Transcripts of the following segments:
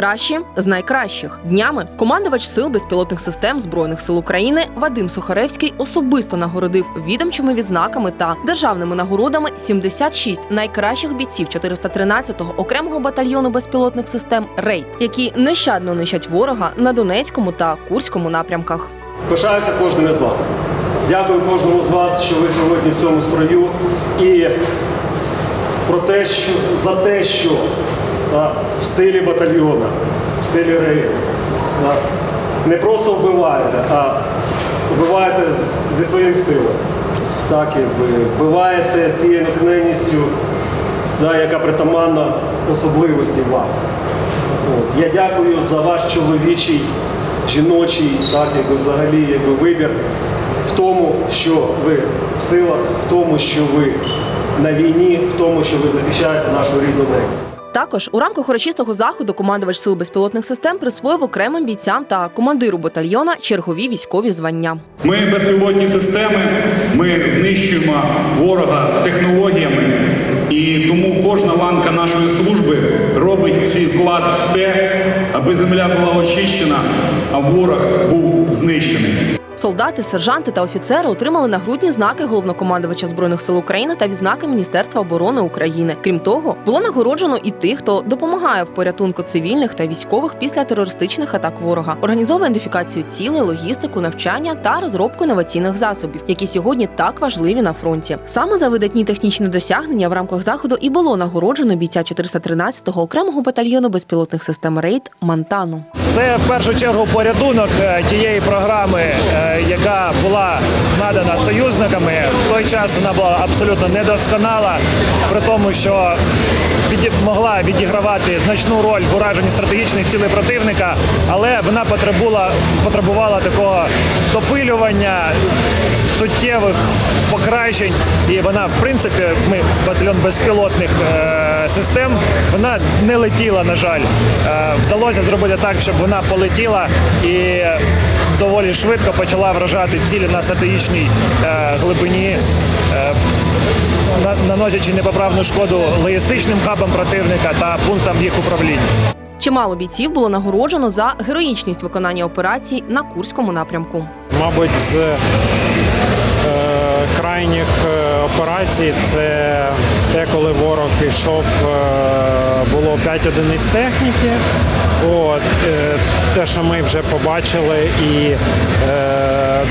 Кращі з найкращих днями командувач сил безпілотних систем збройних сил України Вадим Сухаревський особисто нагородив відомчими відзнаками та державними нагородами 76 найкращих бійців 413-го окремого батальйону безпілотних систем Рейд, які нещадно нищать ворога на Донецькому та Курському напрямках. Пишаюся кожним із вас. Дякую кожному з вас, що ви сьогодні в цьому строю. І про те, що, за те, що а, в стилі батальйона, в стилі рейду не просто вбиваєте, а вбиваєте з- зі своїм стилем. Так, якби вбиваєте з тією натхненністю, да, яка притаманна особливості вам. От. Я дякую за ваш чоловічий, жіночий, так, якби взагалі якби вибір в тому, що ви в силах, в тому, що ви на війні, в тому, що ви захищаєте нашу рідну небо. Також у рамках урочистого заходу командувач сил безпілотних систем присвоїв окремим бійцям та командиру батальйона чергові військові звання. Ми безпілотні системи, ми знищуємо ворога технологіями, і тому кожна ланка нашої служби робить свій вклад в те, аби земля була очищена, а ворог був знищений. Солдати, сержанти та офіцери отримали нагрудні знаки головнокомандувача збройних сил України та відзнаки Міністерства оборони України. Крім того, було нагороджено і тих, хто допомагає в порятунку цивільних та військових після терористичних атак ворога, організовує ідентифікацію цілей, логістику, навчання та розробку інноваційних засобів, які сьогодні так важливі на фронті. Саме за видатні технічні досягнення в рамках заходу і було нагороджено бійця 413-го окремого батальйону безпілотних систем Рейд Мантану. Це в першу чергу порятунок е, тієї програми, е, яка була надана союзниками. В той час вона була абсолютно недосконала, при тому, що могла відігравати значну роль в ураженні стратегічних цілей противника, але вона потребувала такого допилювання суттєвих покращень. І вона, в принципі, ми батальйон безпілотних е, систем, вона не летіла, на жаль. Е, вдалося зробити так, щоб вона полетіла і доволі швидко почала вражати цілі на стратегічній е, глибині. е, Наносячи непоправну шкоду логістичним хабам противника та пунктам їх управління. Чимало бійців було нагороджено за героїчність виконання операцій на Курському напрямку. Мабуть, з крайніх е, операцій це те, коли ворог йшов, е, було 5 одиниць техніки. От, е, те, що ми вже побачили, і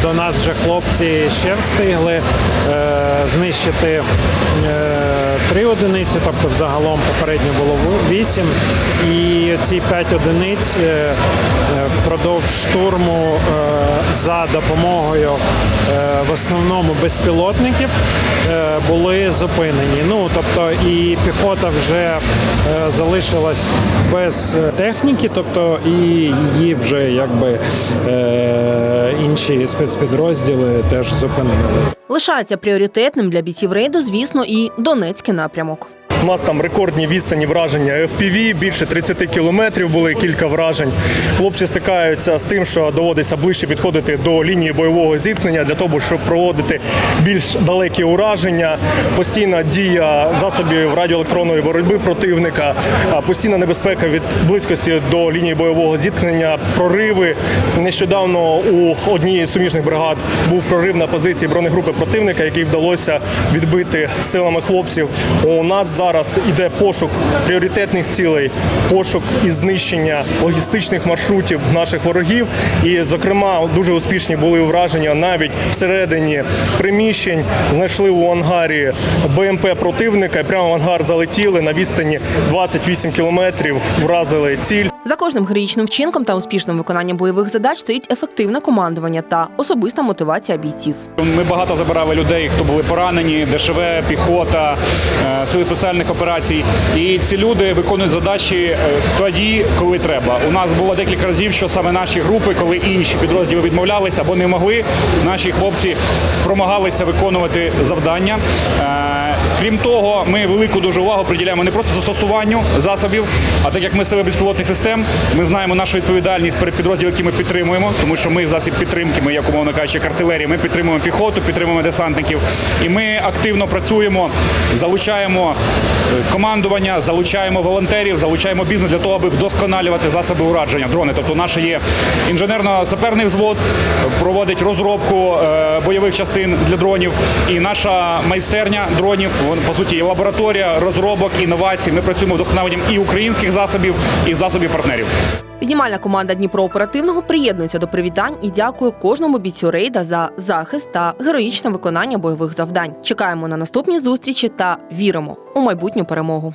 до нас вже хлопці ще встигли е, знищити е, три одиниці, тобто взагалом попередньо було вісім. І ці п'ять одиниць е, впродовж штурму за допомогою в основному безпілотників були зупинені. Ну тобто і піхота вже залишилась без техніки, тобто і її вже якби інші спецпідрозділи теж зупинили. Лишається пріоритетним для бійців рейду, звісно, і Донецький напрямок. У нас там рекордні відстані враження FPV, більше 30 кілометрів були кілька вражень. Хлопці стикаються з тим, що доводиться ближче підходити до лінії бойового зіткнення для того, щоб проводити більш далекі ураження, постійна дія засобів радіоелектронної боротьби противника, постійна небезпека від близькості до лінії бойового зіткнення, прориви. Нещодавно у одній з суміжних бригад був прорив на позиції бронегрупи противника, який вдалося відбити силами хлопців. У нас зараз іде пошук пріоритетних цілей, пошук і знищення логістичних маршрутів наших ворогів. І, зокрема, дуже успішні були враження навіть всередині приміщень. Знайшли у ангарі БМП противника. Прямо в ангар залетіли на відстані 28 кілометрів, вразили ціль. Кожним героїчним вчинком та успішним виконанням бойових задач стоїть ефективне командування та особиста мотивація бійців. Ми багато забирали людей, хто були поранені, ДШВ, піхота, е, сили спеціальних операцій. І ці люди виконують задачі е, тоді, коли треба. У нас було декілька разів, що саме наші групи, коли інші підрозділи відмовлялися або не могли, наші хлопці спромагалися виконувати завдання. Крім того, ми велику дуже увагу приділяємо не просто застосуванню засобів, а так як ми сили безпілотних систем, Ми знаємо нашу відповідальність перед підрозділом, які ми підтримуємо, тому що ми засіб підтримки, ми, як умовно кажучи, артилерії, ми підтримуємо піхоту, підтримуємо десантників. І ми активно працюємо, залучаємо е, командування, залучаємо волонтерів, залучаємо бізнес для того, аби вдосконалювати засоби ураження, дрони. Тобто, наш є інженерно-саперний взвод, проводить розробку е, бойових частин для дронів. І наша майстерня дронів, по суті, є лабораторія розробок, інновацій. Ми працюємо вдосконаленням і українських засобів, і засобів партнерів. Знімальна команда Дніпро оперативного приєднується до привітань і дякує кожному бійцю рейда за захист та героїчне виконання бойових завдань. Чекаємо на наступні зустрічі та віримо у майбутню перемогу.